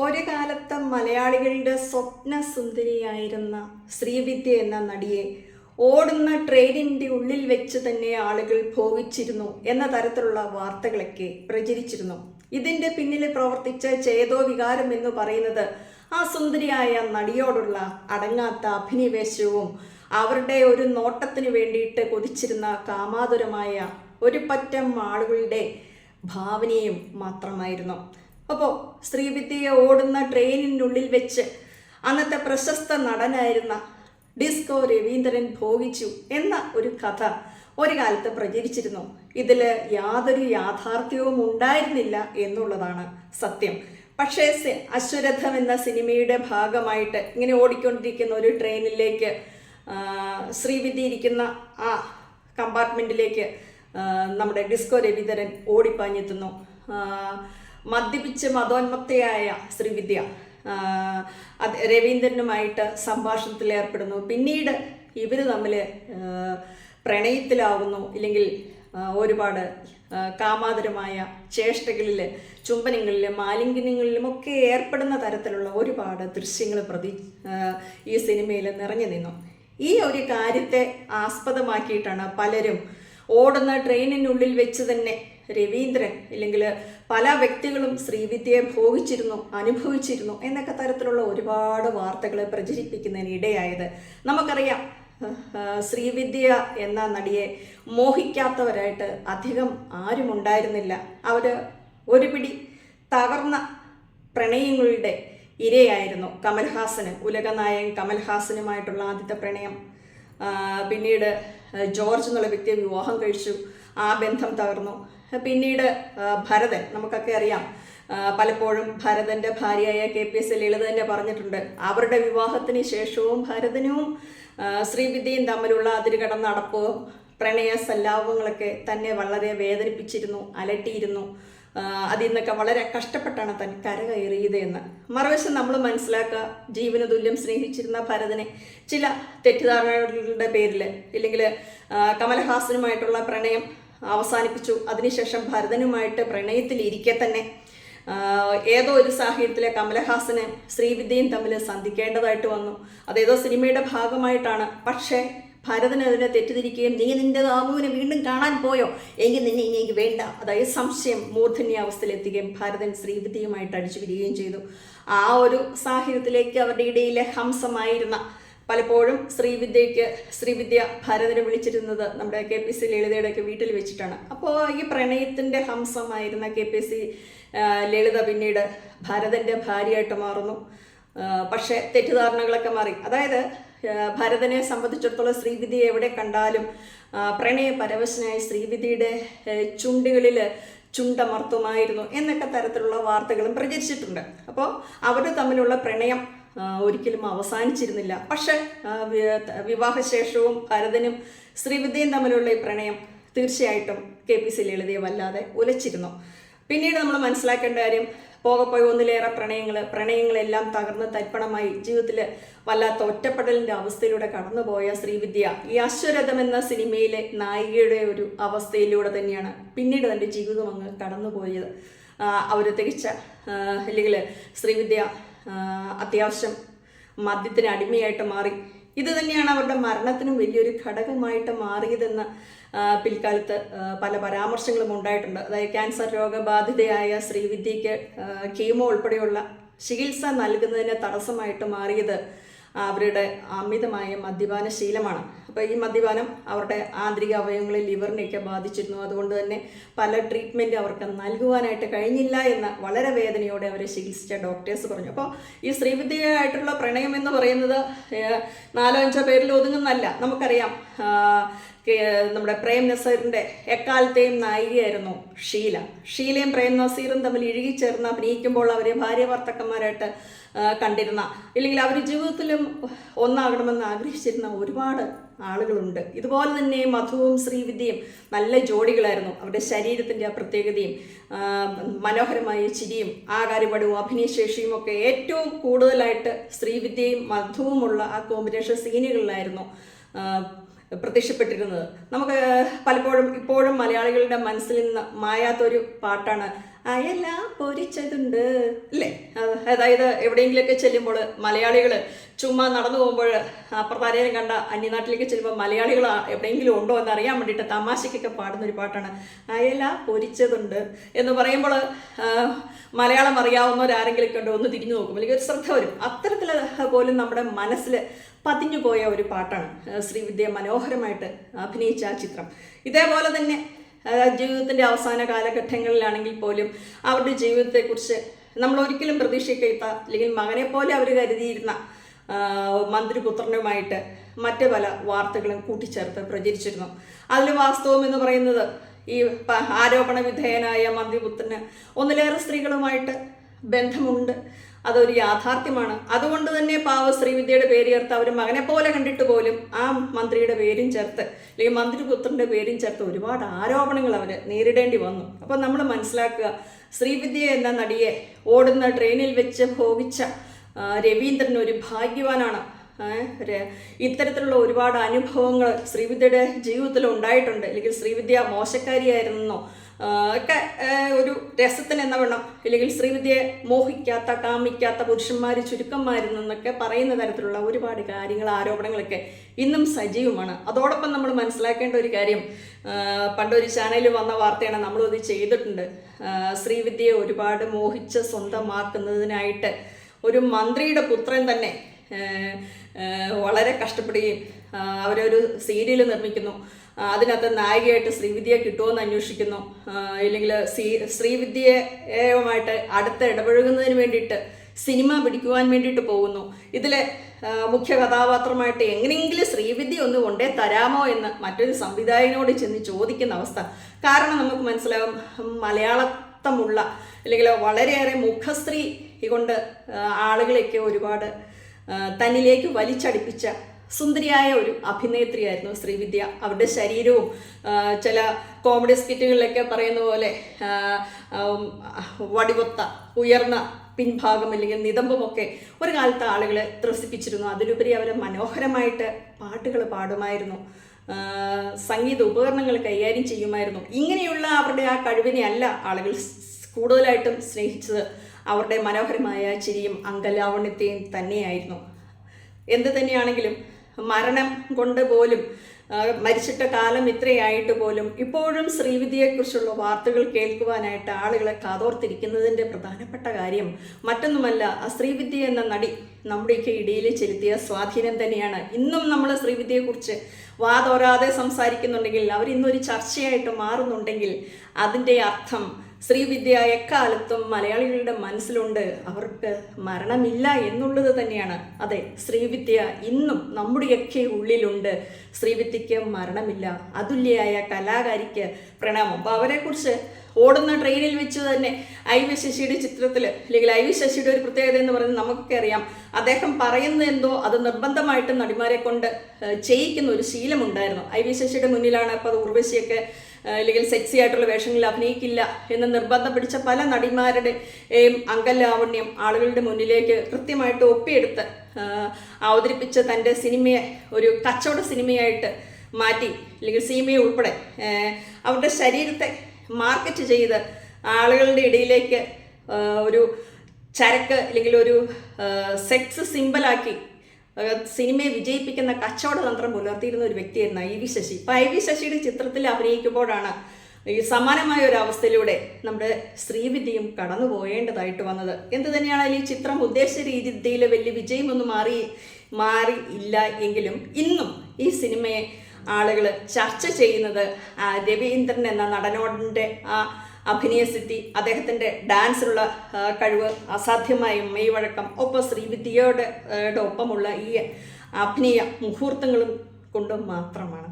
ഒരു കാലത്ത് മലയാളികളുടെ സ്വപ്ന സുന്ദരിയായിരുന്ന ശ്രീവിദ്യ എന്ന നടിയെ ഓടുന്ന ട്രെയിനിന്റെ ഉള്ളിൽ വെച്ച് തന്നെ ആളുകൾ ഭോഗിച്ചിരുന്നു എന്ന തരത്തിലുള്ള വാർത്തകളൊക്കെ പ്രചരിച്ചിരുന്നു. ഇതിന്റെ പിന്നിൽ പ്രവർത്തിച്ച ചേതോ വികാരം എന്ന് പറയുന്നത് ആ സുന്ദരിയായ നടിയോടുള്ള അടങ്ങാത്ത അഭിനിവേശവും അവരുടെ ഒരു നോട്ടത്തിന് വേണ്ടിയിട്ട് കൊതിച്ചിരുന്ന കാമാതുരമായ ഒരു പറ്റം ആളുകളുടെ ഭാവനയും മാത്രമായിരുന്നു. അപ്പോൾ ശ്രീവിദ്യയെ ഓടുന്ന ട്രെയിനിനുള്ളിൽ വെച്ച് അന്നത്തെ പ്രശസ്ത നടനായിരുന്ന ഡിസ്കോ രവീന്ദ്രൻ ഭോഗിച്ചു എന്ന ഒരു കഥ ഒരു കാലത്ത് പ്രചരിച്ചിരുന്നു. ഇതിൽ യാതൊരു യാഥാർത്ഥ്യവും ഉണ്ടായിരുന്നില്ല എന്നുള്ളതാണ് സത്യം. പക്ഷേ അശ്വരഥം എന്ന സിനിമയുടെ ഭാഗമായിട്ട് ഇങ്ങനെ ഓടിക്കൊണ്ടിരിക്കുന്ന ഒരു ട്രെയിനിലേക്ക് ശ്രീവിധി ഇരിക്കുന്ന ആ കമ്പാർട്ട്മെന്റിലേക്ക് നമ്മുടെ ഡിസ്കോ രവീന്ദ്രൻ ഓടിപ്പാഞ്ഞെത്തുന്നു. മദ്യപിച്ച് മതോന്മത്തയായ ശ്രീവിദ്യ രവീന്ദ്രനുമായിട്ട് സംഭാഷണത്തിൽ ഏർപ്പെടുന്നു. പിന്നീട് ഇവർ തമ്മിൽ പ്രണയത്തിലാവുന്നു. ഇല്ലെങ്കിൽ ഒരുപാട് കാമാതരമായ ചേഷ്ടകളിൽ ചുംബനങ്ങളിൽ മാലിന്യങ്ങളിലും ഒക്കെ ഏർപ്പെടുന്ന തരത്തിലുള്ള ഒരുപാട് ദൃശ്യങ്ങൾ പ്രതി ഈ സിനിമയിൽ നിറഞ്ഞു നിന്നു. ഈ ഒരു കാര്യത്തെ ആസ്പദമാക്കിയിട്ടാണ് പലരും ഓടുന്ന ട്രെയിനിനുള്ളിൽ വെച്ച് തന്നെ രവീന്ദ്രൻ ഇല്ലെങ്കിൽ പല വ്യക്തികളും ശ്രീവിദ്യയെ ഭോഗിച്ചിരുന്നു അനുഭവിച്ചിരുന്നു എന്നൊക്കെ തരത്തിലുള്ള ഒരുപാട് വാർത്തകൾ പ്രചരിപ്പിക്കുന്നതിന് ഇടയായത്. നമുക്കറിയാം ശ്രീവിദ്യ എന്ന നടിയെ മോഹിക്കാത്തവരായിട്ട് അധികം ആരും ഉണ്ടായിരുന്നില്ല അവർ ഒരു പിടി തകർന്ന പ്രണയങ്ങളുടെ ഇരയായിരുന്നു കമൽഹാസന് ഉലകനായകൻ കമൽഹാസനുമായിട്ടുള്ള ആദ്യത്തെ പ്രണയം. പിന്നീട് ജോർജ് എന്നുള്ള വ്യക്തിയെ വിവാഹം കഴിച്ചു ആ ബന്ധം തകർന്നു. പിന്നീട് ഭരതൻ നമുക്കൊക്കെ അറിയാം. പലപ്പോഴും ഭരതന്റെ ഭാര്യയായ കെ പി എസ് ലളിത തന്നെ പറഞ്ഞിട്ടുണ്ട്. അവരുടെ വിവാഹത്തിന് ശേഷവും ഭരതനും ശ്രീവിദ്യയും തമ്മിലുള്ള അതിരുകടന്ന നടപ്പും പ്രണയ സല്ലാപങ്ങളൊക്കെ തന്നെ വളരെ വേദനിപ്പിച്ചിരുന്നു അലട്ടിയിരുന്നു. അതിൽ നിന്നൊക്കെ വളരെ കഷ്ടപ്പെട്ടാണ് തൻ കരകയറിയത് എന്ന്. മറുവശം നമ്മൾ മനസ്സിലാക്കുക ജീവന തുല്യം സ്നേഹിച്ചിരുന്ന ഭരതനെ ചില തെറ്റിദ്ധാരണകളുടെ പേരിൽ ഇല്ലെങ്കിൽ കമലഹാസനുമായിട്ടുള്ള പ്രണയം അവസാനിപ്പിച്ചു. അതിനുശേഷം ഭരതനുമായിട്ട് പ്രണയത്തിലിരിക്കെ തന്നെ ഏതോ ഒരു സാഹിത്യത്തിലെ കമലഹാസന് ശ്രീവിദ്യയും തമ്മിൽ സന്ധിക്കേണ്ടതായിട്ട് വന്നു. അതേതോ സിനിമയുടെ ഭാഗമായിട്ടാണ്. പക്ഷേ ഭരതൻ അതിനെ തെറ്റിദ്ധരിക്കുകയും നീ നിന്റെ ദാമുവിനെ വീണ്ടും കാണാൻ പോയോ? എങ്കിൽ നിന്നെ ഇനി എനിക്ക് വേണ്ട. അതായത് സംശയം മൂർധന്യ അവസ്ഥയിലെത്തുകയും ഭരതൻ ശ്രീവിദ്യയുമായിട്ട് അടിച്ചു പിരിയുകയും ചെയ്തു. ആ ഒരു സാഹിത്യത്തിലേക്ക് അവരുടെ ഇടയിലെ ഹംസമായിരുന്ന പലപ്പോഴും ശ്രീവിദ്യയ്ക്ക് ശ്രീവിദ്യ ഭരതനെ വിളിച്ചിരുന്നത് നമ്മുടെ കെ പി സി ലളിതയുടെയൊക്കെ വീട്ടിൽ വെച്ചിട്ടാണ്. അപ്പോൾ ഈ പ്രണയത്തിന്റെ ഹംസമായിരുന്ന കെ പി സി ലളിത പിന്നീട് ഭരതന്റെ ഭാര്യയായിട്ട് മാറുന്നു. പക്ഷേ തെറ്റിദ്ധാരണകളൊക്കെ മാറി. അതായത് ഭരതനെ സംബന്ധിച്ചിടത്തോളം ശ്രീവിദ്യയെ എവിടെ കണ്ടാലും പ്രണയ പരവശനായ ശ്രീവിദ്യയുടെ ചുണ്ടുകളിൽ ചുണ്ടമർത്തുമായിരുന്നു എന്നൊക്കെ തരത്തിലുള്ള വാർത്തകളും പ്രചരിച്ചിട്ടുണ്ട്. അപ്പോൾ അവർ തമ്മിലുള്ള പ്രണയം ഒരിക്കലും അവസാനിച്ചിരുന്നില്ല. പക്ഷേ വിവാഹശേഷവും ഭരതനും ശ്രീവിദ്യയും തമ്മിലുള്ള ഈ പ്രണയം തീർച്ചയായിട്ടും കെ പി സി ലളിതയെ വല്ലാതെ ഉലച്ചിരുന്നു. പിന്നീട് നമ്മൾ മനസ്സിലാക്കേണ്ട കാര്യം പോകെ പോയി ഒന്നിലേറെ പ്രണയങ്ങൾ പ്രണയങ്ങളെല്ലാം തകർന്ന് തരിപ്പണമായി ജീവിതത്തിൽ വല്ലാത്ത ഒറ്റപ്പെടലിന്റെ അവസ്ഥയിലൂടെ കടന്നുപോയ ശ്രീവിദ്യ ഈ അശ്വരഥം എന്ന സിനിമയിലെ നായികയുടെ ഒരു അവസ്ഥയിലൂടെ തന്നെയാണ് പിന്നീട് തന്റെ ജീവിതം അങ്ങ് കടന്നുപോയത്. അവർ തികച്ച അല്ലെങ്കിൽ ശ്രീവിദ്യ അത്യാവശ്യം മദ്യത്തിന് അടിമയായിട്ട് മാറി. ഇത് തന്നെയാണ് അവരുടെ മരണത്തിനും വലിയൊരു ഘടകമായിട്ട് മാറിയതെന്ന് പിൽക്കാലത്ത് പല പരാമർശങ്ങളും ഉണ്ടായിട്ടുണ്ട്. അതായത് ക്യാൻസർ രോഗബാധിതയായ ശ്രീവിദ്യയ്ക്ക് ആ, കീമോ ഉൾപ്പെടെയുള്ള ചികിത്സ നൽകുന്നതിന് തടസ്സമായിട്ട് മാറിയത് അവരുടെ അമിതമായ മദ്യപാന ശീലമാണ്. അപ്പോൾ ഈ മദ്യപാനം അവരുടെ ആന്തരിക അവയവങ്ങളെ ലിവറിനെയൊക്കെ ബാധിച്ചിരുന്നു. അതുകൊണ്ട് തന്നെ പല ട്രീറ്റ്മെന്റ് അവർക്ക് നൽകുവാനായിട്ട് കഴിഞ്ഞില്ല എന്ന് വളരെ വേദനയോടെ അവരെ ചികിത്സിച്ച ഡോക്ടേഴ്സ് പറഞ്ഞു. അപ്പോൾ ഈ ശ്രീവിദ്യയായിട്ടുള്ള പ്രണയം എന്ന് പറയുന്നത് നാലോ അഞ്ചോ പേരിൽ ഒതുങ്ങുന്നല്ല നമുക്കറിയാം നമ്മുടെ പ്രേം നസീറിന്റെ എക്കാലത്തെയും നായികയായിരുന്നു ഷീല. ഷീലയും പ്രേം നസീറും തമ്മിൽ ഇഴുകിച്ചേർന്ന് അഭിനയിക്കുമ്പോൾ അവരെ ഭാര്യ ഭർത്തക്കന്മാരായിട്ട് കണ്ടിരുന്ന ഇല്ലെങ്കിൽ അവർ ജീവിതത്തിലും ഒന്നാകണമെന്ന് ആഗ്രഹിച്ചിരുന്ന ഒരുപാട് ആളുകളുണ്ട്. ഇതുപോലെ തന്നെ മധുവും ശ്രീവിദ്യയും നല്ല ജോഡികളായിരുന്നു. അവരുടെ ശരീരത്തിന്റെ ആ പ്രത്യേകതയും മനോഹരമായ ചിരിയും ആകാരപടവും അഭിനയശേഷിയും ഒക്കെ ഏറ്റവും കൂടുതലായിട്ട് ശ്രീവിദ്യയും മധുവുമുള്ള ആ കോമ്പിനേഷൻ സീനുകളിലായിരുന്നു പ്രത്യക്ഷപ്പെട്ടിരുന്നത്. നമുക്ക് പലപ്പോഴും ഇപ്പോഴും മലയാളികളുടെ മനസ്സിൽ നിന്ന് മായാത്തൊരു പാട്ടാണ് അയല പൊരിച്ചതുണ്ട്. അല്ലേ അത് അതായത് എവിടെയെങ്കിലുമൊക്കെ ചെല്ലുമ്പോൾ മലയാളികൾ ചുമ്മാ നടന്നു പോകുമ്പോൾ അപ്പുറത്താരേലും കണ്ട അന്യനാട്ടിലേക്ക് ചെല്ലുമ്പോൾ മലയാളികൾ എവിടെയെങ്കിലും ഉണ്ടോ എന്ന് അറിയാൻ വേണ്ടിയിട്ട് തമാശയ്ക്കൊക്കെ പാടുന്ന ഒരു പാട്ടാണ്. അയല പൊരിച്ചതുണ്ട് എന്ന് പറയുമ്പോൾ മലയാളം അറിയാവുന്നവരാരെങ്കിലും ഉണ്ടോ ഒന്ന് തിരിഞ്ഞു നോക്കും. അല്ലെങ്കിൽ ഒരു ശ്രദ്ധ വരും. അത്തരത്തിൽ പോലും നമ്മുടെ മനസ്സിൽ പതിഞ്ഞുപോയ ഒരു പാട്ടാണ് ശ്രീവിദ്യ മനോഹരമായിട്ട് അഭിനയിച്ച ആ ചിത്രം. ഇതേപോലെ തന്നെ ജീവിതത്തിന്റെ അവസാന കാലഘട്ടങ്ങളിലാണെങ്കിൽ പോലും അവരുടെ ജീവിതത്തെക്കുറിച്ച് നമ്മൾ ഒരിക്കലും പ്രതീക്ഷിക്കാത്ത അല്ലെങ്കിൽ മകനെ പോലെ അവർ കരുതിയിരുന്ന മന്ത്രിപുത്രനുമായിട്ട് മറ്റ് പല വാർത്തകളും കൂട്ടിച്ചേർത്ത് പ്രചരിച്ചിരുന്നു. അതിൽ വാസ്തവം എന്ന് പറയുന്നത് ഈ ആരോപണ വിധേയനായ മന്ത്രിപുത്രന് ഒന്നിലേറെ സ്ത്രീകളുമായിട്ട് ബന്ധമുണ്ട്. അതൊരു യാഥാർത്ഥ്യമാണ്. അതുകൊണ്ട് തന്നെ പാവ ശ്രീവിദ്യയുടെ പേര് ചേർത്ത് അവർ മകനെ പോലെ കണ്ടിട്ട് പോലും ആ മന്ത്രിയുടെ പേരും ചേർത്ത് അല്ലെങ്കിൽ മന്ത്രിപുത്രന്റെ പേരും ചേർത്ത് ഒരുപാട് ആരോപണങ്ങൾ അവർ നേരിടേണ്ടി വന്നു. അപ്പോൾ നമ്മൾ മനസ്സിലാക്കുക ശ്രീവിദ്യ എന്ന നടിയെ ഓടുന്ന ട്രെയിനിൽ വെച്ച് ഭോഗിച്ച രവീന്ദ്രൻ ഒരു ഭാഗ്യവാനാണ്. ഇത്തരത്തിലുള്ള ഒരുപാട് അനുഭവങ്ങൾ ശ്രീവിദ്യയുടെ ജീവിതത്തിൽ ഉണ്ടായിട്ടുണ്ട്. അല്ലെങ്കിൽ ശ്രീവിദ്യ മോശക്കാരിയായിരുന്നോ? ഒക്കെ ഒരു രസത്തിന് എന്ന വേണം അല്ലെങ്കിൽ ശ്രീവിദ്യയെ മോഹിക്കാത്ത കാമിക്കാത്ത പുരുഷന്മാർ ചുരുക്കന്മാരെന്നൊക്കെ പറയുന്ന തരത്തിലുള്ള ഒരുപാട് കാര്യങ്ങൾ ആരോപണങ്ങളൊക്കെ ഇന്നും സജീവമാണ്. അതോടൊപ്പം നമ്മൾ മനസ്സിലാക്കേണ്ട ഒരു കാര്യം പണ്ടൊരു ചാനലിൽ വന്ന വാർത്തയാണ് നമ്മളത് ചെയ്തിട്ടുണ്ട്. ശ്രീവിദ്യയെ ഒരുപാട് മോഹിച്ച് സ്വന്തമാക്കുന്നതിനായിട്ട് ഒരു മന്ത്രിയുടെ പുത്രൻ തന്നെ വളരെ കഷ്ടപ്പെടുകയും അവരൊരു സീരിയൽ നിർമ്മിക്കുന്നു. അതിനകത്ത് നായികയായിട്ട് ശ്രീവിദ്യയെ കിട്ടുമെന്ന് അന്വേഷിക്കുന്നു. ഇല്ലെങ്കിൽ ശ്രീ ശ്രീവിദ്യയുമായിട്ട് അടുത്ത് ഇടപഴകുന്നതിന് വേണ്ടിയിട്ട് സിനിമ പിടിക്കുവാൻ വേണ്ടിയിട്ട് പോകുന്നു. ഇതിലെ മുഖ്യ കഥാപാത്രമായിട്ട് എങ്ങനെയെങ്കിലും ശ്രീവിദ്യ ഒന്ന് കൊണ്ടേ തരാമോ എന്ന് മറ്റൊരു സംവിധായകനോട് ചെന്ന് ചോദിക്കുന്ന അവസ്ഥ. കാരണം നമുക്ക് മനസ്സിലാവും മലയാളത്തമുള്ള അല്ലെങ്കിൽ വളരെയേറെ മുഖസ്ത്രീ കൊണ്ട് ആളുകളെയൊക്കെ ഒരുപാട് തന്നിലേക്ക് വലിച്ചടിപ്പിച്ച സുന്ദരിയായ ഒരു അഭിനേത്രിയായിരുന്നു ശ്രീവിദ്യ അവരുടെ ശരീരവും ചില കോമഡി സ്കിറ്റുകളിലൊക്കെ പറയുന്ന പോലെ വടിവൊത്ത ഉയർന്ന പിൻഭാഗം അല്ലെങ്കിൽ നിതമ്പുമൊക്കെ ഒരു കാലത്ത് ആളുകളെ ത്രസിപ്പിച്ചിരുന്നു. അതിലുപരി അവർ മനോഹരമായിട്ട് പാട്ടുകൾ പാടുമായിരുന്നു. സംഗീത ഉപകരണങ്ങൾ കൈകാര്യം ചെയ്യുമായിരുന്നു. ഇങ്ങനെയുള്ള അവരുടെ ആ കഴിവിനെ അല്ല ആളുകൾ കൂടുതലായിട്ടും സ്നേഹിച്ചത്. അവരുടെ മനോഹരമായ ചിരിയും അങ്കലാവണ്യത്തെയും തന്നെയായിരുന്നു. എന്ത് തന്നെയാണെങ്കിലും മരണം കൊണ്ട് പോലും മരിച്ചിട്ട കാലം ഇത്രയായിട്ട് പോലും ഇപ്പോഴും ശ്രീവിദ്യയെക്കുറിച്ചുള്ള വാർത്തകൾ കേൾക്കുവാനായിട്ട് ആളുകളെ കാതോർത്തിരിക്കുന്നതിന്റെ പ്രധാനപ്പെട്ട കാര്യം മറ്റൊന്നുമല്ല ആ ശ്രീവിദ്യ എന്ന നടി നമ്മുടെയൊക്കെ ഇടയിൽ ചെലുത്തിയ സ്വാധീനം തന്നെയാണ്. ഇന്നും നമ്മൾ ശ്രീവിദ്യയെക്കുറിച്ച് വാതോരാതെ സംസാരിക്കുന്നുണ്ടെങ്കിൽ അവരിന്നൊരു ചർച്ചയായിട്ട് മാറുന്നുണ്ടെങ്കിൽ അതിന്റെ അർത്ഥം ശ്രീവിദ്യ എക്കാലത്തും മലയാളികളുടെ മനസ്സിലുണ്ട്. അവർക്ക് മരണമില്ല എന്നുള്ളത് തന്നെയാണ്. അതെ ശ്രീവിദ്യ ഇന്നും നമ്മുടെയൊക്കെ ഉള്ളിലുണ്ട്. ശ്രീവിദ്യയ്ക്ക് മരണമില്ല. അതുല്യയായ കലാകാരിക്ക് പ്രണാമം. അപ്പോൾ അവരെക്കുറിച്ച് ഓടുന്ന ട്രെയിനിൽ വെച്ച് തന്നെ ഐ വി ശശിയുടെ ചിത്രത്തിൽ അല്ലെങ്കിൽ ഐ വി ശശിയുടെ ഒരു പ്രത്യേകത എന്ന് പറയുന്നത് നമുക്കൊക്കെ അറിയാം. അദ്ദേഹം പറയുന്ന എന്തോ അത് നിർബന്ധമായിട്ടും നടിമാരെ കൊണ്ട് ചെയ്യിക്കുന്ന ഒരു ശീലമുണ്ടായിരുന്നു. ഐ വി ശശിയുടെ മുന്നിലാണ് അപ്പോൾ ഉർവശിയൊക്കെ അല്ലെങ്കിൽ സെക്സി ആയിട്ടുള്ള വേഷങ്ങളിൽ അഭിനയിക്കില്ല എന്ന് നിർബന്ധം പിടിച്ച പല നടിമാരുടെയും അങ്കലാവണ്യം ആളുകളുടെ മുന്നിലേക്ക് കൃത്യമായിട്ട് ഒപ്പിയെടുത്ത് അവതരിപ്പിച്ച തന്റെ സിനിമയെ ഒരു കച്ചവട സിനിമയായിട്ട് മാറ്റി അല്ലെങ്കിൽ സിനിമയെ ഉൾപ്പെടെ അവരുടെ ശരീരത്തെ മാർക്കറ്റ് ചെയ്ത് ആളുകളുടെ ഇടയിലേക്ക് ഒരു ചരക്ക് അല്ലെങ്കിൽ ഒരു സെക്സ് സിമ്പിളാക്കി സിനിമയെ വിജയിപ്പിക്കുന്ന കച്ചവട തന്ത്രം പുലർത്തിയിരുന്ന ഒരു വ്യക്തിയായിരുന്നു ഐ വി ശശി. ഇപ്പം ഐ വി ശശിയുടെ ചിത്രത്തിൽ അഭിനയിക്കുമ്പോഴാണ് ഈ സമാനമായ ഒരു അവസ്ഥയിലൂടെ നമ്മുടെ ശ്രീവിദ്യയും കടന്നു പോയേണ്ടതായിട്ട് വന്നത്. എന്ത് തന്നെയാണെങ്കിലും ഈ ചിത്രം ഉദ്ദേശിച്ച രീതിയിൽ വലിയ വിജയമൊന്നും മാറി മാറി ഇല്ല എങ്കിലും ഇന്നും ഈ സിനിമയെ ആളുകൾ ചർച്ച ചെയ്യുന്നത് രവീന്ദ്രൻ എന്ന നടനോടിന്റെ ആ അഭിനയസിദ്ധി അദ്ദേഹത്തിന്റെ ഡാൻസിലുള്ള കഴിവ് അസാധ്യമായ മെയ്വഴക്കം ഒപ്പം ശ്രീവിദ്യയുടെ ഒപ്പമുള്ള ഈ അഭിനയ മുഹൂർത്തങ്ങളും കൊണ്ട് മാത്രമാണ്.